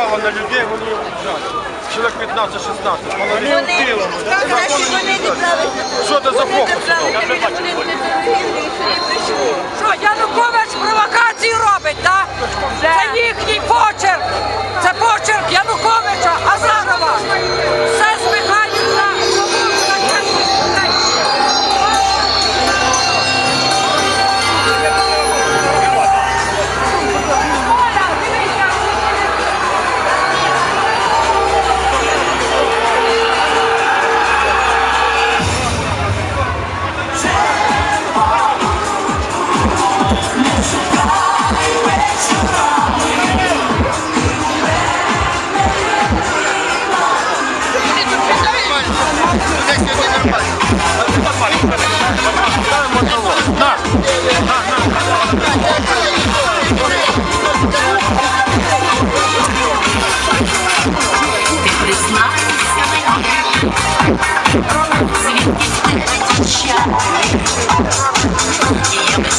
напало на людей, вони вбіжали. Чоловік 15-16, половина в білому. Що це за Бог? Звідки ти не